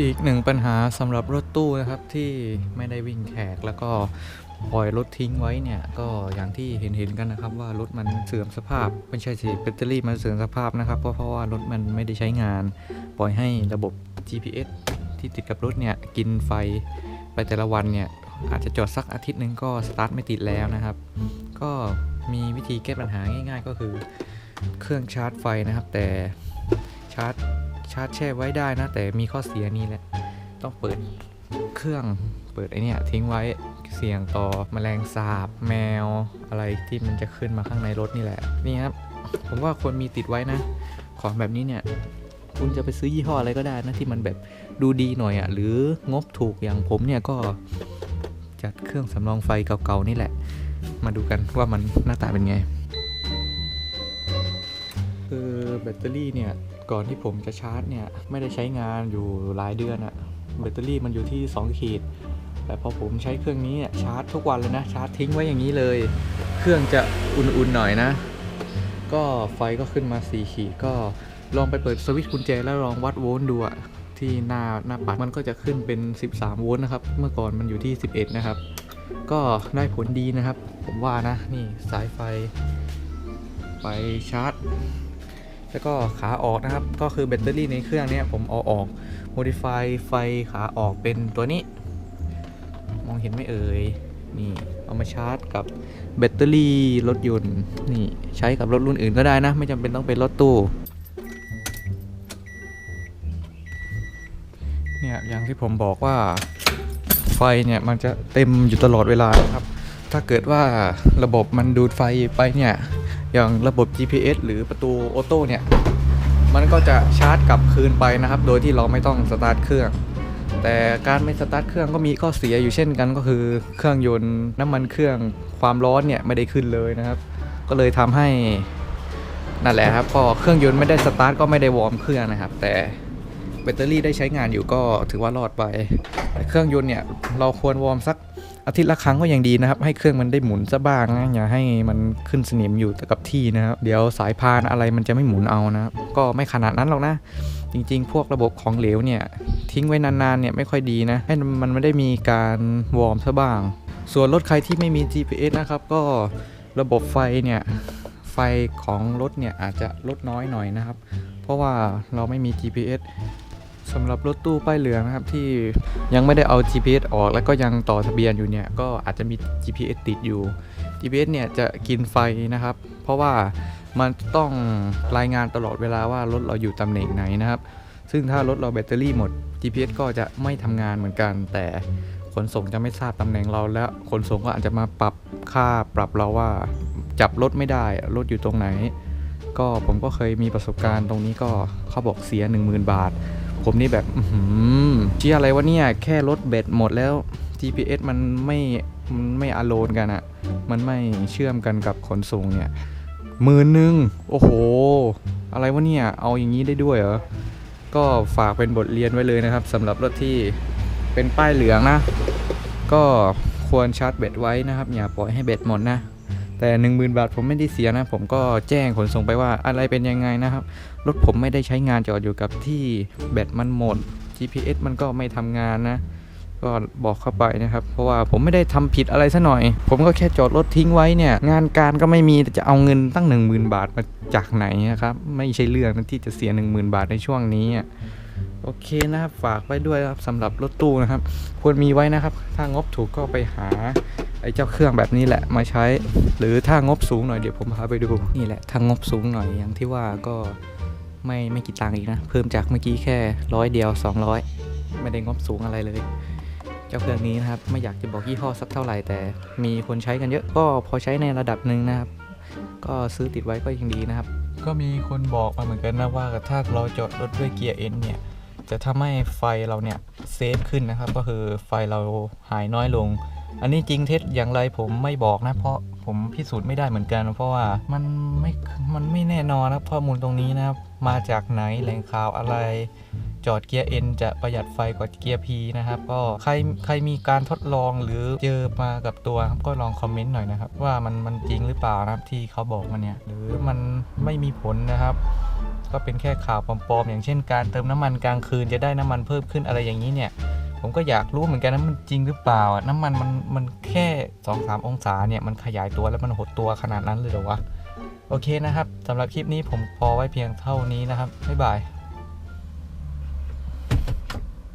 อีกหนึ่งปัญหาสำหรับรถตู้นะครับที่ไม่ได้วิ่งแขกแล้วก็ปล่อยรถทิ้งไว้เนี่ยก็อย่างที่เห็นเห็นๆกันนะครับว่ารถมันเสื่อมสภาพไม่ใช่สิแบตเตอรี่มันเสื่อมสภาพนะครับเพราะเพราะว่ารถมันไม่ได้ใช้งาน ปล่อยให้ระบบ GPS ที่ติดกับรถเนี่ยกินไฟไปแต่ละวันเนี่ยอาจจะจอดสักอาทิตย์หนึ่งก็สตาร์ทไม่ติดแล้วนะครับ ก็มีวิธีแก้ปัญหาง่าย ๆ ก็คือเครื่องชาร์จไฟนะครับ แต่ชาร์จาร์จแช่ไว้ได้นะ แต่มีข้อเสียนี้แหละ ต้องเปิดเครื่องเปิดไอเนี่ยทิ้งไว้เสี่ยงต่อแมลงสาบ แมวอะไรที่มันจะขึ้นมาข้างในรถนี่แหละ นี่ครับ ผมว่าควรมีติดไว้นะ ของแบบนี้เนี่ย คุณจะไปซื้อยี่ห้ออะไรก็ได้นะ ที่มันแบบดูดีหน่อยอะ่ะ หรืองบถูกอย่างผมเนี่ยก็จัดเครื่องสำรองไฟเก่าๆนี่แหละ มาดูกันว่ามันหน้าตาเป็นไงคือแบตเตอรี่เนี่ย ก่อนที่ผมจะชาร์จเนี่ย ไม่ได้ใช้งานอยู่หลายเดือนอะแบตเตอรี่มันอยู่ที่ 2 ขีด แต่พอผมใช้เครื่องนี้เนี่ยชาร์จทุกวันเลยนะ ชาร์จทิ้งไว้อย่างนี้เลย เครื่องจะอุ่นๆหน่อยนะ ก็ไฟก็ขึ้นมา 4 ขีด ก็ลองไปเปิดสวิตช์กุญแจแล้วลองวัดโวลต์ดูอะที่หน้าหน้าปัดมันก็จะขึ้นเป็น 13 โวลต์นะครับ เมื่อก่อนมันอยู่ที่ 11 นะครับ ก็ได้ผลดีนะครับ ผมว่านะ นี่สายไฟ ไปชาร์จ แล้วก็ขาออกนะครับ ก็คือแบตเตอรี่ในเครื่องเนี้ยผมเอาออก modify ไฟขาออกเป็นตัวนี้ มองเห็นไม่เอ่ย นี่เอามาชาร์จกับแบตเตอรี่รถยนต์ นี่ใช้กับรถรุ่นอื่นก็ได้นะ ไม่จำเป็นต้องเป็นรถตู้ เนี่ยอย่างที่ผมบอกว่าไฟเนี่ยมันจะเต็มอยู่ตลอดเวลานะครับ ถ้าเกิดว่าระบบมันดูดไฟไปเนี่ย อย่างระบบ GPS หรือประตูออโต้เนี่ย มันก็จะชาร์จกลับคืนไปนะครับ โดยที่เราไม่ต้องสตาร์ทเครื่อง แต่การไม่สตาร์ทเครื่องก็มีข้อเสียอยู่เช่นกันก็คือเครื่องยนต์น้ำมันเครื่องความร้อนเนี่ยไม่ได้ขึ้นเลยนะครับ ก็เลยทำให้นั่นแหละครับพอเครื่องยนต์ไม่ได้สตาร์ทก็ไม่ได้วอร์มเครื่องนะครับ แต่แบตเตอรี่ได้ใช้งานอยู่ก็ถือว่ารอดไปเครื่องยนต์เนี่ยเราควรวอร์มสัก อาทิตย์ละครั้งก็ยังดีนะครับ ให้เครื่องมันได้หมุนซะบ้างนะอย่าให้มันขึ้นสนิมอยู่กับที่นะครับ เดี๋ยวสายพานอะไรมันจะไม่หมุนเอานะครับก็ไม่ขนาดนั้นหรอกนะ จริง ๆ พวกระบบของเหลวเนี่ยทิ้งไว้นานๆเนี่ยไม่ค่อยดีนะให้มันไม่ได้มีการวอร์มซะบ้าง ส่วนรถใครที่ไม่มี GPS นะครับ ก็ระบบไฟเนี่ยไฟของรถเนี่ยอาจจะลดน้อยหน่อยนะครับ เพราะว่าเราไม่มี GPS สำหรับรถตู้ป้ายเหลืองนะครับที่ยังไม่ได้เอา GPS ออกแล้วก็ยังต่อทะเบียนอยู่เนี่ยก็อาจจะมี GPS ติดอยู่ GPS เนี่ยจะกินไฟนะครับ เพราะว่ามันต้องรายงานตลอดเวลาว่ารถเราอยู่ตำแหน่งไหนนะครับ ซึ่งถ้ารถเราแบตเตอรี่หมด GPS ก็จะไม่ทำงานเหมือนกัน แต่ขนส่งจะไม่ทราบตำแหน่งเราแล้วขนส่งก็อาจจะมาปรับค่าปรับเราว่าจับรถไม่ได้รถอยู่ตรงไหน ก็ผมก็เคยมีประสบการณ์ตรงนี้ก็เขาบอกเสีย 10,000 บาท ผมนี่แบบอื้อหือเชี่ยอะไรวะเนี่ย แค่รถเบ็ดหมดแล้ว GPS มันไม่มันไม่อโลนกันอะมันไม่เชื่อมกันกับขนส่งเนี่ยหมื่นหนึ่งโอ้โห อะไรวะเนี่ย เอาอย่างนี้ได้ด้วยเหรอ ก็ฝากเป็นบทเรียนไว้เลยนะครับสำหรับรถที่เป็นป้ายเหลืองนะ ก็ควรชาร์จแบตไว้นะครับ อย่าปล่อยให้แบตหมดนะ แต่ 10,000 บาทผมไม่ได้เสียนะ ผมก็แจ้งขนส่งไปว่าอะไรเป็นยังไงนะครับ รถผมไม่ได้ใช้งานจอดอยู่กับที่แบตมันหมด GPS มันก็ไม่ทำงานนะ ก็บอกเข้าไปนะครับ เพราะว่าผมไม่ได้ทำผิดอะไรซะหน่อย ผมก็แค่จอดรถทิ้งไว้เนี่ย งานการก็ไม่มีจะเอาเงินตั้ง 10,000 บาทมาจากไหนนะครับ ไม่ใช่เรื่องนะที่จะเสีย 10,000 บาทในช่วงนี้อะ โอเคนะครับฝากไว้ด้วยครับสำหรับรถตู้นะครับ ควรมีไว้นะครับ ถ้างบถูกก็ไปหาไอ้เจ้าเครื่องแบบนี้แหละมาใช้ หรือถ้างบสูงหน่อยเดี๋ยวผมพาไปดูนี่แหละถ้างบสูงหน่อยอย่างที่ว่าก็ไม่ไม่กี่ตังค์อีกนะ เพิ่มจากเมื่อกี้แค่ร้อยเดียว 200 ไม่ได้งบสูงอะไรเลย เจ้าเครื่องนี้นะครับไม่อยากจะบอกยี่ห้อสักเท่าไหร่แต่ มีคนใช้กันเยอะก็พอใช้ในระดับหนึ่งนะครับ ก็ซื้อติดไว้ก็ยังดีนะครับ ก็มีคนบอกมาเหมือนกันนะว่าถ้าเราจอดรถด้วยเกียร์เอ็นเนี่ย จะทำให้ไฟเราเนี่ยเซฟขึ้นนะครับ ก็คือไฟเราหายน้อยลง อันนี้จริงเท็จอย่างไรผมไม่บอกนะ เพราะผมพิสูจน์ไม่ได้เหมือนกัน เพราะว่ามันไม่มันไม่แน่นอนนะครับข้อมูลตรงนี้นะครับมาจากไหนแหล่งข่าวอะไรจอดเกียร์ N จะประหยัดไฟกว่าเกียร์ P นะครับ ก็ใครใครมีการทดลองหรือเจอมากับตัวครับก็ลองคอมเมนต์หน่อยนะครับ ว่ามันมันจริงหรือเปล่านะครับที่เขาบอกมาเนี่ยหรือมันไม่มีผลนะครับ ก็เป็นแค่ข่าวปลอมๆอย่างเช่นการเติมน้ำมันกลางคืนจะได้น้ำมันเพิ่มขึ้นอะไรอย่างนี้เนี่ยผมก็อยากรู้เหมือนกันนะมันจริงหรือเปล่าอะน้ำมันมันมันแค่2อสองศาเนี่ยมันขยายตัวแล้วมันหดตัวขนาดนั้นเลยเหรอวะโอเคนะครับสำหรับคลิปนี้ผมพอไว้เพียงเท่านี้นะครับบ๊ายบาย